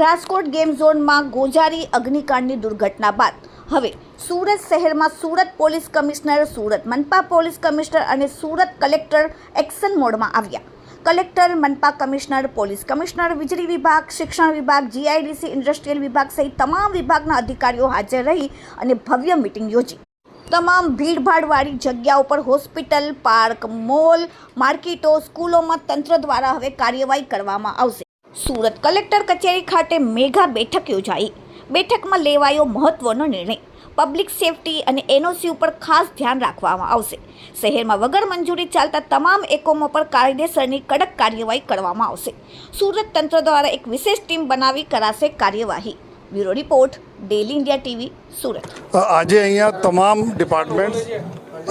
Rajkot game ઝોનમાં ગોજારી અગ્નિકાંડની દુર્ઘટના બાદ. હવે સુરત શહેરમાં સુરત પોલીસ કમિશનર, સુરત મનપા પોલીસ કમિશનર અને સુરત કલેક્ટર એક્શન મોડમાં આવ્યા. કલેક્ટર, મનપા કમિશનર, પોલીસ કમિશનર, વીજળી વિભાગ, શિક્ષણ વિભાગ, જીઆઈડીસી, ઇન્ડસ્ટ્રીયલ વિભાગ સહિત તમામ વિભાગના અધિકારીઓ હાજર રહી અને ભવ્ય મિટિંગ યોજી. તમામ ભીડભાડવાળી જગ્યાઓ પર હોસ્પિટલ, પાર્ક, મોલ, માર્કેટો, સ્કૂલોમાં તંત્ર દ્વારા હવે કાર્યવાહી કરવામાં આવશે. સુરત કલેક્ટર કચેરી ખાતે મેગા બેઠક યોજાઈ. બેઠકમાં લેવાયો મહત્વનો નિર્ણય. પબ્લિક સેફટી અને એનઓસી ઉપર ખાસ ધ્યાન રાખવામાં આવશે. શહેરમાં વગર મંજૂરી ચાલતા તમામ એકમો પર કાયદેસરની કડક કાર્યવાહી કરવામાં આવશે. સુરત તંત્ર દ્વારા એક વિશેષ ટીમ બનાવી કરાશે કાર્યવાહી. Bureau report, daily India TV, Surat. આજે અહીંયા તમામ ડિપાર્ટમેન્ટ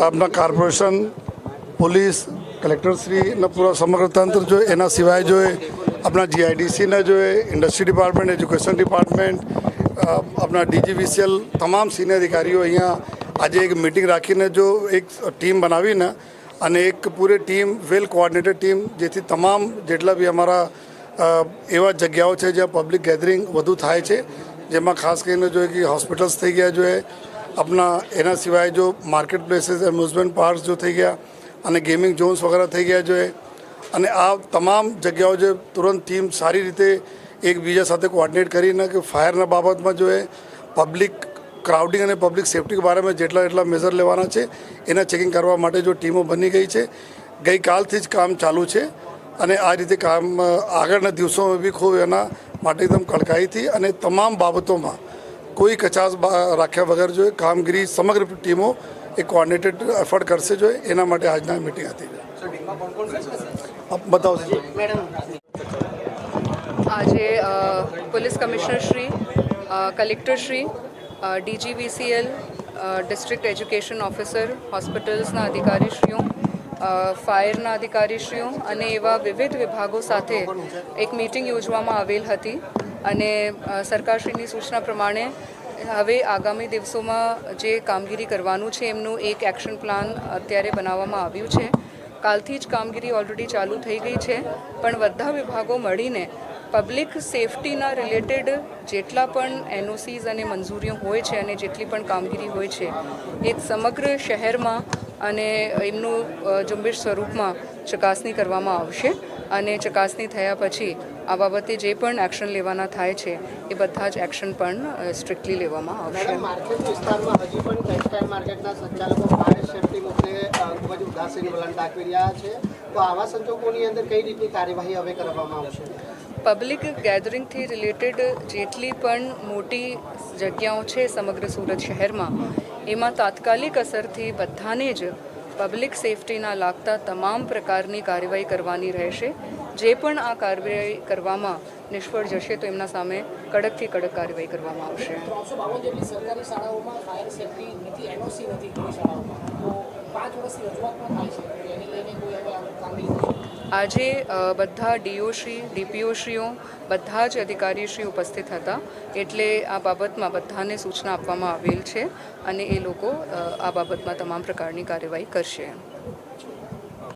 આપના કોર્પોરેશન, પોલીસ, કલેક્ટરશ્રીના પૂરા સમગ્ર તંત્ર જોઈએ એના સિવાય જો આપણા જીઆઈડીસીના જોઈએ ઇન્ડસ્ટ્રી ડિપાર્ટમેન્ટ એજ્યુકેશન ડિપાર્ટમેન્ટ આપણા ડીજીવીસીએલ તમામ સિનિયર અધિકારીઓ અહીંયા આજે એક મિટિંગ રાખીને જો એક ટીમ બનાવીને અને એક પૂરી ટીમ વેલ કોઓર્ડિનેટેડ ટીમ જેથી તમામ જેટલા બી અમારા એવા જગ્યાઓ છે જ્યાં પબ્લિક ગેધરિંગ વધુ થાય છે, જેમાં ખાસ કરીને જોઈએ કે હોસ્પિટલ્સ થઈ ગયા જોઈએ આપણા એના સિવાય જો માર્કેટ પ્લેસીસ એમ્યુઝમેન્ટ પાર્ક્સ જો થઈ ગયા અને ગેમિંગ ઝોન્સ વગેરે થઈ ગયા જોઈએ અને આ તમામ જગ્યાઓ જે તુરંત ટીમ સારી રીતે એકબીજા સાથે કોઓર્ડિનેટ કરીને કે ફાયરના બાબતમાં જો એ પબ્લિક ક્રાઉડિંગ અને પબ્લિક સેફટી બારેમાં જેટલા એટલા મેઝર લેવાના છે, એના ચેકિંગ કરવા માટે જો ટીમો બની ગઈ છે, ગઈકાલથી જ કામ ચાલુ છે અને આ રીતે કામ આગળના દિવસોમાં બી ખૂબ એના માટે એકદમ કડકાઈથી અને તમામ બાબતોમાં કોઈ કચાશ રાખ્યા વગર જોઈએ કામગીરી સમગ્ર ટીમો એ કોઓર્ડિનેટેડ એફર્ટ કરશે જોઈએ એના માટે આજના મિટિંગ હતી આપ બતાવજો આજે police commissioner Shri collector Shri DGVCL district education officer, હોસ્પિટલ્સના અધિકારીશ્રીઓ ફાયરના અધિકારીશ્રીઓ અને એવા વિવિધ વિભાગો સાથે એક મીટિંગ યોજવામાં આવેલ હતી અને સરકારશ્રીની સૂચના પ્રમાણે હવે આગામી દિવસોમાં જે કામગીરી કરવાનું છે, એમનું એક એક્શન પ્લાન અત્યારે બનાવવામાં આવ્યું છે. કાલથી જ કામગીરી ઓલરેડી ચાલુ થઈ ગઈ છે, પણ બધા વિભાગો મળીને પબ્લિક સેફટીના રિલેટેડ જેટલા પણ એનઓસીઝ અને મંજૂરીઓ હોય છે અને જેટલી પણ કામગીરી હોય છે એ સમગ્ર શહેરમાં અને એમનું ઝુંબેશ સ્વરૂપમાં ચકાસણી કરવામાં આવશે અને ચકાસણી થયા પછી આ બાબતે જે પણ એક્શન લેવાના થાય છે, એ બધા જ એક્શન પણ સ્ટ્રિક્ટલી લેવામાં આવશે. માર્કેટ વિસ્તારમાં હજી પણ ટેક્સટાઇલ માર્કેટના સંચાલકો ખૂબ ઉદાસીન વલણ દાખવી રહ્યા છે. તો આવા સંજોગોની અંદર કઈ રીતની કાર્યવાહી હવે કરવામાં આવશે? પબ્લિક ગેધરિંગથી રિલેટેડ જેટલી પણ મોટી જગ્યાઓ છે સમગ્ર સુરત શહેરમાં એમાં તાત્કાલિક અસરથી બધાને જ પબ્લિક સેફટીના લાગતા તમામ પ્રકારની કાર્યવાહી કરવાની રહેશે. જે પણ આ કાર્યવાહી કરવામાં નિષ્ફળ જશે તો એમના સામે કડકથી કડક કાર્યવાહી કરવામાં આવશે. આજે બધા ડીઓશ્રી ડીપીઓશ્રીઓ બધા જ અધિકારીશ્રી ઉપસ્થિત હતા. એટલે આ બાબતમાં બધાને સૂચના આપવામાં આવેલ છે અને એ લોકો આ બાબતમાં તમામ પ્રકારની કાર્યવાહી કરશે.